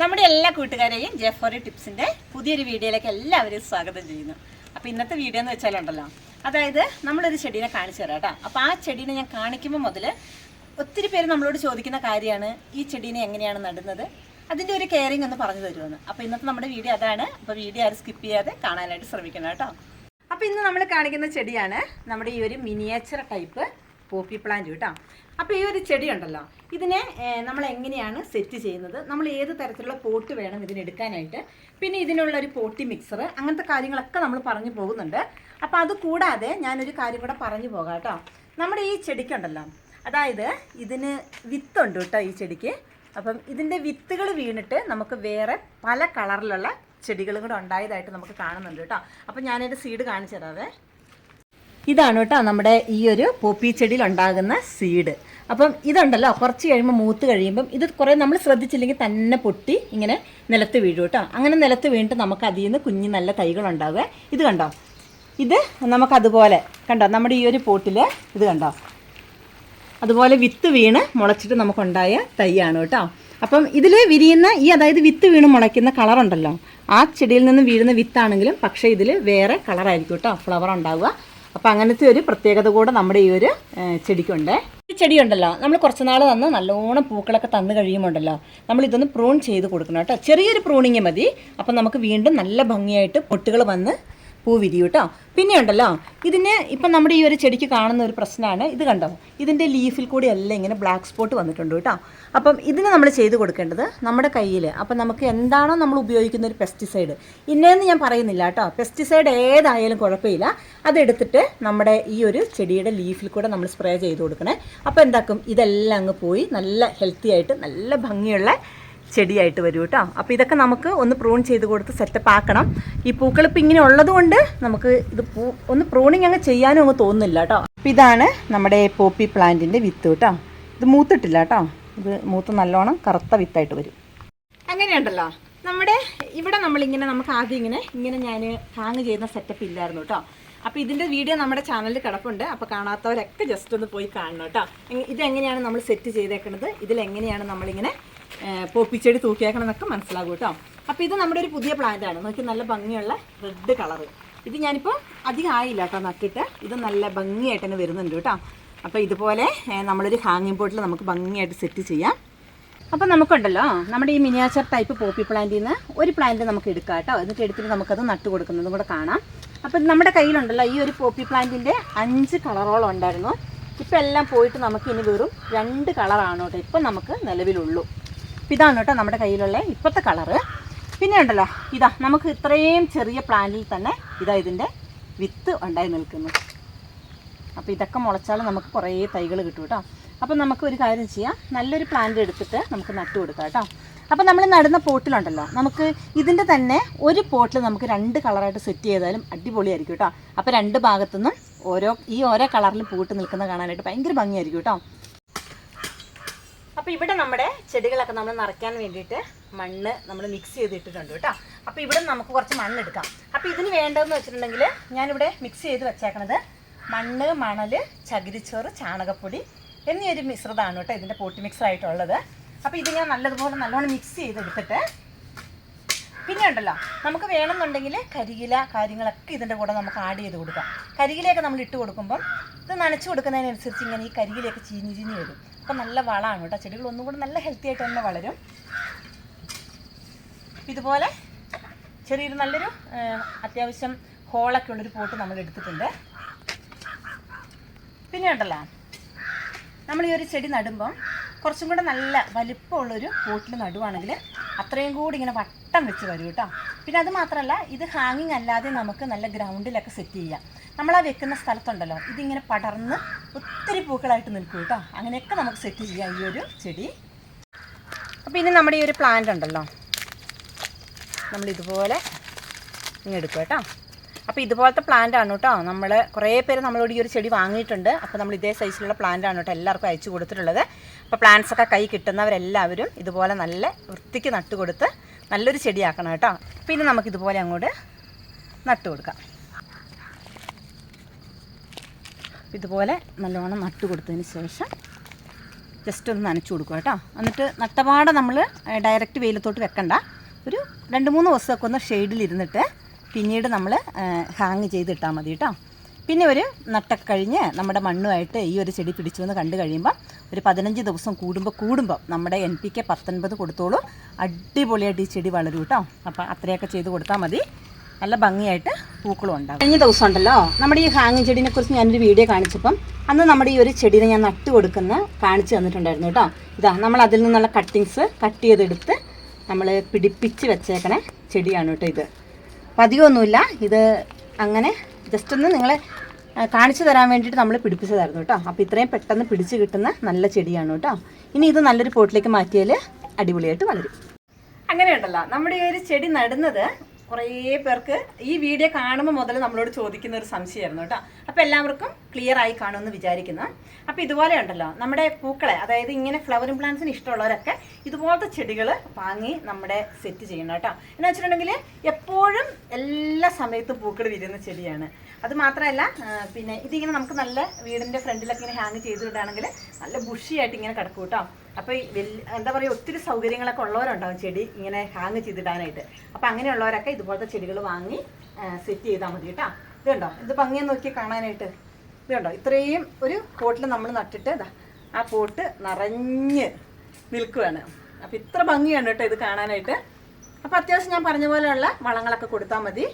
നമ്മുടെ എല്ലാ കൂട്ടുകാരെയും ജെഫോറി ടിപ്സിന്റെ പുതിയൊരു വീഡിയോയിലേക്ക് എല്ലാവരെയും സ്വാഗതം ചെയ്യുന്നു. അപ്പോൾ ഇന്നത്തെ വീഡിയോ എന്ന് വെച്ചാലുണ്ടല്ലോ അതായത് നമ്മളൊരു ചെടീനെ കാണിച്ചു തരാം കേട്ടോ. അപ്പോൾ ആ ചെടീനെ ഞാൻ കാണിക്കുമ്പോൾ മുതൽ ഒത്തിരി പേര് നമ്മളോട് ചോദിക്കുന്ന കാര്യമാണ് ഈ ചെടീനെ എങ്ങനെയാണ് നടുന്നത്? അതിന്റെ ഒരു കെയറിങ് ഒന്ന് പറഞ്ഞു തരുമെന്ന് അപ്പോൾ ഇന്നത്തെ നമ്മുടെ വീഡിയോ അതാണ്. അപ്പോൾ വീഡിയോ ആരും സ്കിപ്പ് ചെയ്യാതെ കാണാനായിട്ട് ശ്രമിക്കണം കേട്ടോ. അപ്പോൾ ഇന്ന് നമ്മൾ കാണിക്കുന്ന ചെടിയാണ് നമ്മുടെ ഈ ഒരു മിനിയേച്ചർ ടൈപ്പ് പോപ്പി പ്ലാന്റ് കേട്ടോ. അപ്പോൾ ഈ ഒരു ചെടി ഉണ്ടല്ലോ ഇതിനെ നമ്മൾ എങ്ങനെയാണ് സെറ്റ് ചെയ്യുന്നത്? നമ്മൾ ഏത് തരത്തിലുള്ള പോട്ട് വേണം ഇതിന് എടുക്കാനായിട്ട്? പിന്നെ ഇതിനുള്ള ഒരു പോട്ടി മിക്സർ അങ്ങനത്തെ കാര്യങ്ങളൊക്കെ നമ്മൾ പറഞ്ഞു പോകുന്നുണ്ട്. അപ്പോൾ അത് കൂടാതെ ഞാനൊരു കാര്യം കൂടെ പറഞ്ഞു പോകാം കേട്ടോ. നമ്മുടെ ഈ ചെടിക്കുണ്ടല്ലോ അതായത് ഇതിന് വിത്തുണ്ട് കേട്ടോ ഈ ചെടിക്ക്. അപ്പം ഇതിന്റെ വിത്തുകൾ വീണിട്ട് നമുക്ക് വേറെ പല കളറിലുള്ള ചെടികളും കൂടെ ഉണ്ടായതായിട്ട് നമുക്ക് കാണുന്നുണ്ട് കേട്ടോ. അപ്പം ഞാനതിന്റെ സീഡ് കാണിച്ചു തരാവേ. ഇതാണ് കേട്ടോ നമ്മുടെ ഈ ഒരു പോപ്പി ചെടിയിൽ ഉണ്ടാകുന്ന സീഡ് അപ്പം ഇതുണ്ടല്ലോ കുറച്ച് കഴിയുമ്പോൾ മൂത്ത് കഴിയുമ്പം ഇത് കുറേ നമ്മൾ ശ്രദ്ധിച്ചില്ലെങ്കിൽ തന്നെ പൊട്ടി ഇങ്ങനെ നിലത്ത് വീഴും കേട്ടോ. അങ്ങനെ നിലത്ത് വീണിട്ട് നമുക്ക് അതിൽ നിന്ന് കുഞ്ഞു നല്ല തൈകൾ ഉണ്ടാവുക ഇത് കണ്ടോ? ഇത് നമുക്കതുപോലെ കണ്ടോ? നമ്മുടെ ഈ ഒരു പോട്ടിൽ ഇത് കണ്ടോ? അതുപോലെ വിത്ത് വീണ് മുളച്ചിട്ട് നമുക്കുണ്ടായ തൈയാണ് കേട്ടോ. അപ്പം ഇതിൽ വിരിയുന്ന ഈ അതായത് വിത്ത് വീണ് മുളയ്ക്കുന്ന കളറുണ്ടല്ലോ. ആ ചെടിയിൽ നിന്ന് വീഴുന്ന വിത്താണെങ്കിലും പക്ഷേ ഇതിൽ വേറെ കളറായിരിക്കും കേട്ടോ ഫ്ലവർ ഉണ്ടാവുക. അപ്പം അങ്ങനത്തെ ഒരു പ്രത്യേകത കൂടെ നമ്മുടെ ഈ ഒരു ചെടിക്കുണ്ട്. ഈ ചെടിയുണ്ടല്ലോ നമ്മൾ കുറച്ച് നാൾ തന്ന് നല്ലോണം പൂക്കളൊക്കെ തന്നു കഴിയുമുണ്ടല്ലോ നമ്മൾ ഇതൊന്ന് പ്രൂൺ ചെയ്ത് കൊടുക്കണം കേട്ടോ. ചെറിയൊരു പ്രൂണിങ് മതി. അപ്പം നമുക്ക് വീണ്ടും നല്ല ഭംഗിയായിട്ട് പൊട്ടുകൾ വന്ന് പൂ വിരിയും കേട്ടോ പിന്നെ ഉണ്ടല്ലോ ഇതിന് ഇപ്പം നമ്മുടെ ഈ ഒരു ചെടിക്ക് കാണുന്ന ഒരു പ്രശ്നമാണ് ഇത് കണ്ടോ? ഇതിന്റെ ലീഫിൽ കൂടി എല്ലാം ഇങ്ങനെ ബ്ലാക്ക് സ്പോട്ട് വന്നിട്ടുണ്ട് കേട്ടോ അപ്പം ഇതിന് നമ്മൾ ചെയ്ത് കൊടുക്കേണ്ടത് നമ്മുടെ കയ്യിൽ. അപ്പം നമുക്ക് എന്താണോ നമ്മൾ ഉപയോഗിക്കുന്ന ഒരു പെസ്റ്റിസൈഡ് ഇന്നേന്ന് ഞാൻ പറയുന്നില്ല കേട്ടോ പെസ്റ്റിസൈഡ് ഏതായാലും കുഴപ്പമില്ല. അതെടുത്തിട്ട് നമ്മുടെ ഈ ഒരു ചെടിയുടെ ലീഫിൽ കൂടെ നമ്മൾ സ്പ്രേ ചെയ്ത് കൊടുക്കണേ. അപ്പോൾ എന്താക്കും? ഇതെല്ലാം അങ്ങ് പോയി നല്ല ഹെൽത്തി ആയിട്ട് നല്ല ഭംഗിയുള്ള ചെടിയായിട്ട് വരും കേട്ടോ. അപ്പോൾ ഇതൊക്കെ നമുക്ക് ഒന്ന് പ്രൂൺ ചെയ്ത് കൊടുത്ത് സെറ്റപ്പ് ആക്കണം. ഈ പൂക്കൾ ഇപ്പം ഇങ്ങനെ ഉള്ളത് കൊണ്ട് നമുക്ക് ഇത് പൂ ഒന്ന് പ്രൂണിങ് അങ്ങ് ചെയ്യാനും അങ്ങ് തോന്നുന്നില്ല കേട്ടോ. അപ്പോൾ ഇതാണ് നമ്മുടെ പോപ്പി പ്ലാന്റിന്റെ വിത്ത് കേട്ടോ. ഇത് മൂത്തിട്ടില്ല കേട്ടോ. ഇത് മൂത്ത് നല്ലോണം കറുത്ത വിത്തായിട്ട് വരും. അങ്ങനെയുണ്ടല്ലോ. നമ്മുടെ ഇവിടെ നമ്മളിങ്ങനെ നമുക്ക് ആദ്യം ഇങ്ങനെ ഇങ്ങനെ ഞാൻ ഹാങ് ചെയ്യുന്ന സെറ്റപ്പ് ഇല്ലായിരുന്നു കേട്ടോ. അപ്പോൾ ഇതിന്റെ വീഡിയോ നമ്മുടെ ചാനലിൽ കിടപ്പുണ്ട്. അപ്പോൾ കാണാത്തവരൊക്കെ ജസ്റ്റ് ഒന്ന് പോയി കാണണം കേട്ടോ. ഇതെങ്ങനെയാണ് നമ്മൾ സെറ്റ് ചെയ്തേക്കുന്നത് ഇതിലെങ്ങനെയാണ് നമ്മളിങ്ങനെ പോപ്പിച്ചെടി തൂക്കിയേക്കണം എന്നൊക്കെ മനസ്സിലാകും കേട്ടോ. അപ്പോൾ ഇത് നമ്മുടെ ഒരു പുതിയ പ്ലാന്റ് ആണ്. നോക്കി നല്ല ഭംഗിയുള്ള റെഡ് കളറ് ഇത് ഞാനിപ്പോൾ അധികം ആയില്ല കേട്ടോ നട്ടിട്ട്. ഇത് നല്ല ഭംഗിയായിട്ട് തന്നെ വരുന്നുണ്ട് കേട്ടോ. അപ്പോൾ ഇതുപോലെ നമ്മളൊരു ഹാങ്ങിങ് പോട്ടിൽ നമുക്ക് ഭംഗിയായിട്ട് സെറ്റ് ചെയ്യാം. അപ്പം നമുക്കുണ്ടല്ലോ നമ്മുടെ ഈ മിനിയാച്ചർ ടൈപ്പ് പോപ്പി പ്ലാന്റിൽ നിന്ന് ഒരു പ്ലാന്റ് നമുക്ക് എടുക്കാം കേട്ടോ. എന്നിട്ട് എടുത്തിട്ട് നമുക്കത് നട്ട് കൊടുക്കുന്നതും കൂടെ കാണാം. അപ്പം നമ്മുടെ കയ്യിലുണ്ടല്ലോ ഈ ഒരു പോപ്പി പ്ലാന്റിന്റെ അഞ്ച് കളറോളം ഉണ്ടായിരുന്നു. ഇപ്പം എല്ലാം പോയിട്ട് നമുക്ക് ഇനി വെറും രണ്ട് കളറാണ് കേട്ടോ ഇപ്പം നമുക്ക് നിലവിലുള്ളൂ. അപ്പം ഇതാണ് കേട്ടോ നമ്മുടെ കയ്യിലുള്ള ഇപ്പോഴത്തെ കളറ്. പിന്നെ ഉണ്ടല്ലോ ഇതാ നമുക്ക് ഇത്രയും ചെറിയ പ്ലാന്റിൽ തന്നെ ഇതാ ഇതിന്റെ വിത്ത് ഉണ്ടായി നിൽക്കുന്നു. അപ്പോൾ ഇതൊക്കെ മുളച്ചാൽ നമുക്ക് കുറേ തൈകൾ കിട്ടും കേട്ടോ. അപ്പം നമുക്ക് ഒരു കാര്യം ചെയ്യാം നല്ലൊരു പ്ലാന്റ് എടുത്തിട്ട് നമുക്ക് നട്ടു കൊടുക്കാം കേട്ടോ. അപ്പം നമ്മൾ നടുന്ന പോട്ടിലുണ്ടല്ലോ നമുക്ക് ഇതിന്റെ തന്നെ ഒരു പോട്ടിൽ നമുക്ക് രണ്ട് കളറായിട്ട് സെറ്റ് ചെയ്താലും അടിപൊളിയായിരിക്കും കേട്ടോ. അപ്പോൾ രണ്ട് ഭാഗത്തുനിന്നും ഓരോ ഈ ഓരോ കളറിൽ പൂട്ട് നിൽക്കുന്ന കാണാനായിട്ട് ഭയങ്കര ഭംഗിയായിരിക്കും കേട്ടോ. അപ്പോൾ ഇവിടെ നമ്മുടെ ചെടികളൊക്കെ നമ്മൾ നിറയ്ക്കാൻ വേണ്ടിയിട്ട് മണ്ണ് നമ്മൾ മിക്സ് ചെയ്തിട്ടിട്ടുണ്ട് കേട്ടോ. അപ്പോൾ ഇവിടെ നമുക്ക് കുറച്ച് മണ്ണ് എടുക്കാം. അപ്പോൾ ഇതിന് വേണ്ടതെന്ന് വെച്ചിട്ടുണ്ടെങ്കിൽ ഞാനിവിടെ മിക്സ് ചെയ്ത് വെച്ചേക്കണത് മണ്ണ് മണൽ ചകിരിച്ചോറ് ചാണകപ്പൊടി എന്നീ ഒരു മിശ്രിതമാണ് കേട്ടോ ഇതിന്റെ പോട്ടി മിക്സറായിട്ടുള്ളത് അപ്പോൾ ഞാൻ നല്ലതുപോലെ നല്ലോണം മിക്സ് ചെയ്തെടുത്തിട്ട് പിന്നെ ഉണ്ടല്ലോ നമുക്ക് വേണമെന്നുണ്ടെങ്കിൽ കരിയില കാര്യങ്ങളൊക്കെ ഇതിന്റെ കൂടെ നമുക്ക് ആഡ് ചെയ്ത് കൊടുക്കാം. കരിയിലയൊക്കെ നമ്മൾ ഇട്ട് കൊടുക്കുമ്പം ഇത് നനച്ച് കൊടുക്കുന്നതിനനുസരിച്ച് ഇങ്ങനെ ഈ കരിയിലയൊക്കെ ചീഞ്ഞ് ചീഞ്ഞ് വരും. അപ്പം നല്ല വളമാണ് കേട്ടോ. ചെടികൾ ഒന്നും കൂടെ നല്ല ഹെൽത്തി ആയിട്ട് തന്നെ വളരും. ഇതുപോലെ ചെറിയൊരു നല്ലൊരു അത്യാവശ്യം ഹോളൊക്കെ ഉള്ളൊരു പോട്ട് നമ്മൾ എടുത്തിട്ടുണ്ട്. പിന്നെ ഉണ്ടല്ലോ നമ്മൾ ഈ ഒരു ചെടി നടുമ്പം കുറച്ചും കൂടെ നല്ല വലിപ്പമുള്ളൊരു പോട്ടിൽ നടുവാണെങ്കിൽ അത്രയും കൂടി ഇങ്ങനെ വട്ടം വെച്ച് വരും കേട്ടോ. പിന്നെ അത് മാത്രമല്ല ഇത് ഹാങ്ങിങ് അല്ലാതെ നമുക്ക് നല്ല ഗ്രൗണ്ടിലൊക്കെ സെറ്റ് ചെയ്യാം. നമ്മൾ ആ വെക്കുന്ന സ്ഥലത്തുണ്ടല്ലോ ഇതിങ്ങനെ പടർന്ന് ഒത്തിരി പൂക്കളായിട്ട് നിൽക്കും കേട്ടോ. അങ്ങനെയൊക്കെ നമുക്ക് സെറ്റ് ചെയ്യാം ഈ ഒരു ചെടി. അപ്പോൾ ഇനി നമ്മുടെ ഈ ഒരു പ്ലാന്റ് ഉണ്ടല്ലോ നമ്മൾ ഇതുപോലെ ഇങ്ങനെ എടുക്കും കേട്ടോ. അപ്പോൾ ഇതുപോലത്തെ പ്ലാന്റ് ആണ് കേട്ടോ. നമ്മൾ കുറേ പേര് നമ്മളോട് ഈ ഒരു ചെടി വാങ്ങിയിട്ടുണ്ട്. അപ്പോൾ നമ്മൾ ഇതേ സൈസിലുള്ള പ്ലാന്റ് ആണ് കേട്ടോ എല്ലാവർക്കും അയച്ചു കൊടുത്തിട്ടുള്ളത്. അപ്പോൾ പ്ലാന്റ്സ് ഒക്കെ കൈ കിട്ടുന്നവരെല്ലാവരും ഇതുപോലെ നല്ല വൃത്തിക്ക് നട്ടുകൊടുത്ത് നല്ലൊരു ചെടിയാക്കണം കേട്ടോ. പിന്നെ നമുക്ക് ഇതുപോലെ അങ്ങോട്ട് നട്ടു കൊടുക്കാം ഇതുപോലെ നല്ലോണം നട്ടു കൊടുത്തതിന് ശേഷം ജസ്റ്റ് ഒന്ന് നനച്ചു കൊടുക്കുക കേട്ടോ. എന്നിട്ട് നട്ടപാടെ നമ്മൾ ഡയറക്റ്റ് വെയിലത്തോട്ട് വെക്കണ്ട. ഒരു രണ്ട് മൂന്ന് ദിവസമൊക്കെ ഒന്ന് ഷെയ്ഡിലിരുന്നിട്ട് പിന്നീട് നമ്മൾ ഹാങ് ചെയ്തിട്ടാൽ മതി കേട്ടോ. പിന്നെ ഒരു നട്ടൊക്കെ കഴിഞ്ഞ് നമ്മുടെ മണ്ണുമായിട്ട് ഈ ഒരു ചെടി പിടിച്ചു എന്ന് കണ്ടു കഴിയുമ്പോൾ ഒരു പതിനഞ്ച് ദിവസം കൂടുമ്പോൾ കൂടുമ്പോൾ നമ്മുടെ എൻ പി കെ പത്തൊൻപത് കൊടുത്തോളൂ. അടിപൊളിയായിട്ട് ഈ ചെടി വളരും കേട്ടോ അപ്പോൾ അത്രയൊക്കെ ചെയ്ത് കൊടുത്താൽ മതി. നല്ല ഭംഗിയായിട്ട് പൂക്കളും ഉണ്ടാകും കഴിഞ്ഞ ദിവസം ഉണ്ടല്ലോ നമ്മുടെ ഈ ഹാങ്ങിങ് ചെടീനെ കുറിച്ച് ഞാനൊരു വീഡിയോ കാണിച്ചപ്പം അന്ന് നമ്മുടെ ഈ ഒരു ചെടീനെ ഞാൻ നട്ടു കൊടുക്കുന്ന കാണിച്ചു തന്നിട്ടുണ്ടായിരുന്നു കേട്ടോ ഇതാ നമ്മൾ അതിൽ നിന്നുള്ള കട്ടിങ്സ് കട്ട് ചെയ്തെടുത്ത് നമ്മൾ പിടിപ്പിച്ച് വെച്ചേക്കണ ചെടിയാണ് കേട്ടോ ഇത്. പതിവൊന്നുമില്ല ഇത് അങ്ങനെ ജസ്റ്റ് ഒന്ന് നിങ്ങളെ കാണിച്ചു തരാൻ വേണ്ടിയിട്ട് നമ്മൾ പിടിപ്പിച്ചതായിരുന്നു കേട്ടോ. അപ്പോൾ ഇത്രയും പെട്ടെന്ന് പിടിച്ച് കിട്ടുന്ന നല്ല ചെടിയാണ് കേട്ടോ. ഇനി ഇത് നല്ലൊരു പോട്ടിലേക്ക് മാറ്റിയാൽ അടിപൊളിയായിട്ട് വളരും. അങ്ങനെയുണ്ടല്ലോ. നമ്മുടെ ഈ ഒരു ചെടി നടുന്നത് കുറേ പേർക്ക് ഈ വീഡിയോ കാണുമ്പോൾ മുതൽ നമ്മളോട് ചോദിക്കുന്ന ഒരു സംശയമായിരുന്നു കേട്ടോ. അപ്പോൾ എല്ലാവർക്കും ക്ലിയർ ആയി കാണുമെന്ന് വിചാരിക്കുന്നു. അപ്പോൾ ഇതുപോലെ ഉണ്ടല്ലോ. നമ്മുടെ പൂക്കളെ അതായത് ഇങ്ങനെ ഫ്ലവറിംഗ് പ്ലാന്റ്സിന് ഇഷ്ടമുള്ളവരൊക്കെ ഇതുപോലത്തെ ചെടികൾ വാങ്ങി നമ്മുടെ സെറ്റ് ചെയ്യണം കേട്ടോ. എന്ന് വെച്ചിട്ടുണ്ടെങ്കിൽ എപ്പോഴും എല്ലാ സമയത്തും പൂക്കൾ വിരുന്ന ചെടിയാണ്. അത് മാത്രമല്ല പിന്നെ ഇതിങ്ങനെ നമുക്ക് നല്ല വീടിന്റെ ഫ്രണ്ടിലൊക്കെ ഇങ്ങനെ ഹാങ് ചെയ്തിടുകയാണെങ്കിൽ നല്ല ബുഷിയായിട്ട് ഇങ്ങനെ കിടക്കും കേട്ടോ. അപ്പോൾ വലിയ എന്താ പറയുക ഒത്തിരി സൗകര്യങ്ങളൊക്കെ ഉള്ളവരുണ്ടാവും ചെടി ഇങ്ങനെ ഹാങ് ചെയ്തിടാനായിട്ട്. അപ്പോൾ അങ്ങനെയുള്ളവരൊക്കെ ഇതുപോലത്തെ ചെടികൾ വാങ്ങി സെറ്റ് ചെയ്താൽ മതി കേട്ടോ. ഇത് കണ്ടോ? ഇത് ഭംഗിയെന്ന് നോക്കി കാണാനായിട്ട്. ഇത് ഇത്രയും ഒരു പോട്ടിൽ നമ്മൾ നട്ടിട്ട് ആ പോട്ട് നിറഞ്ഞ് നിൽക്കുകയാണ് അപ്പോൾ ഇത്ര ഭംഗിയാണ് കേട്ടോ ഇത് കാണാനായിട്ട്. അപ്പോൾ അത്യാവശ്യം ഞാൻ പറഞ്ഞ പോലെയുള്ള വളങ്ങളൊക്കെ കൊടുത്താൽ മതി.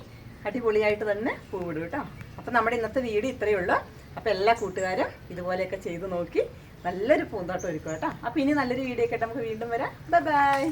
അടിപൊളിയായിട്ട് തന്നെ പൂവിടും കേട്ടോ. അപ്പം നമ്മുടെ ഇന്നത്തെ വീട് ഇത്രയേ ഉള്ളൂ. അപ്പം എല്ലാ കൂട്ടുകാരും ഇതുപോലെയൊക്കെ ചെയ്ത് നോക്കി നല്ലൊരു പൂന്തോട്ടം ഒരുക്കും കേട്ടോ. അപ്പം ഇനി നല്ലൊരു വീഡിയോ ഒക്കെ നമുക്ക് വീണ്ടും വരാം. Bye bye